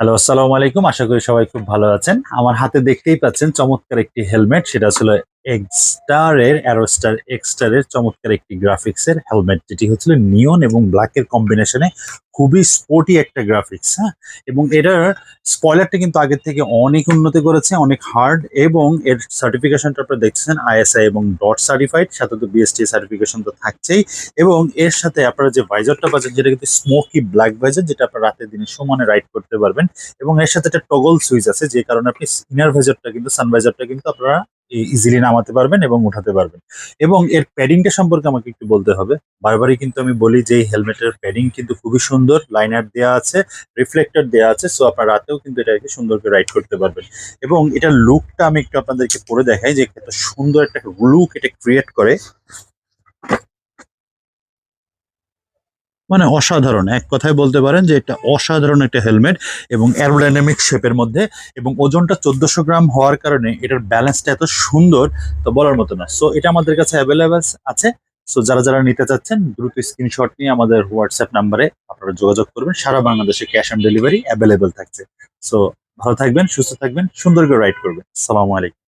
Hello, আসসালামু আলাইকুম। আশা করি সবাই খুব ভালো আছেন। আমার হাতে দেখতেই পাচ্ছেন চমৎকার একটি হেলমেট। সেটা ছিল এক্সটারের অ্যারোস্টার এক্সটারের চমৎকার একটি গ্রাফিক্সের হেলমেট যেটি হচ্ছিল নিয়ন এবং ব্ল্যাকের কম্বিনেশনে খুবই স্পোর্টি একটা গ্রাফিক্স হ্যাঁ? এবং এটার স্পয়লারটা কিন্তু আগের থেকে অনেক উন্নতি করেছে, অনেক হার্ড এবং এর সার্টিফিকেশনটা আপনারা দেখছেন আইএসআই এবং ডট সার্টিফাইড সাথে তো বিএসটি সার্টিফিকেশন তো থাকছেই, এবং এর সাথে আপনারা যে ভাইজারটা পাচ্ছেন, যেটা কিন্তু স্মোকি ব্ল্যাক ভাইজার যেটা আপনারা রাতের দিনে সমানে রাইড করতে পারবেন, এবং এর সাথে একটা টগল সুইচ আছে, যে কারণে আপনি ইনার ভাইজারটা কিন্তু সানভাইজারটা কিন্তু আপনারা ইজিলি নামাতে পারবেন এবং উঠাতে পারবেন। এবং এর প্যাডিংটা সম্পর্কে আমাকে একটু বলতে হবে। বারবারই কিন্তু আমি বলি যে এই হেলমেটের প্যাডিং কিন্তু খুবই সুন্দর লাইনার দেওয়া আছে রিফ্লেক্টর দেওয়া আছে সো আপনার রাতেও কিন্তু এটাকে সুন্দর করে রাইড করতে পারবেন। এবং এটার লুকটা আমি একটু আপনাদেরকে পরে দেখাই যে একটা সুন্দর একটা লুক এটা ক্রিয়েট করে। মানে অসাধারণ। এক কথায় বলতে পারেন যে এটা অসাধারণ একটা হেলমেট এবং অ্যারোডাইনামিক শেপের মধ্যে এবং ওজনটা চোদ্দশো গ্রাম হওয়ার কারণে এটার ব্যালেন্সটা এত সুন্দর তো বলার মতো না। সো এটা আমাদের কাছে অ্যাভেলেবেল আছে। সো যারা যারা নিতে চাচ্ছেন, দ্রুত স্ক্রিনশট নিয়ে আমাদের হোয়াটসঅ্যাপ নাম্বারে আপনারা যোগাযোগ করবেন। সারা বাংলাদেশে ক্যাশ অন ডেলিভারি অ্যাভেলেবেল থাকছে। সো ভালো থাকবেন, সুস্থ থাকবেন, সুন্দর করে রাইড করবেন। সালামু আলাইকুম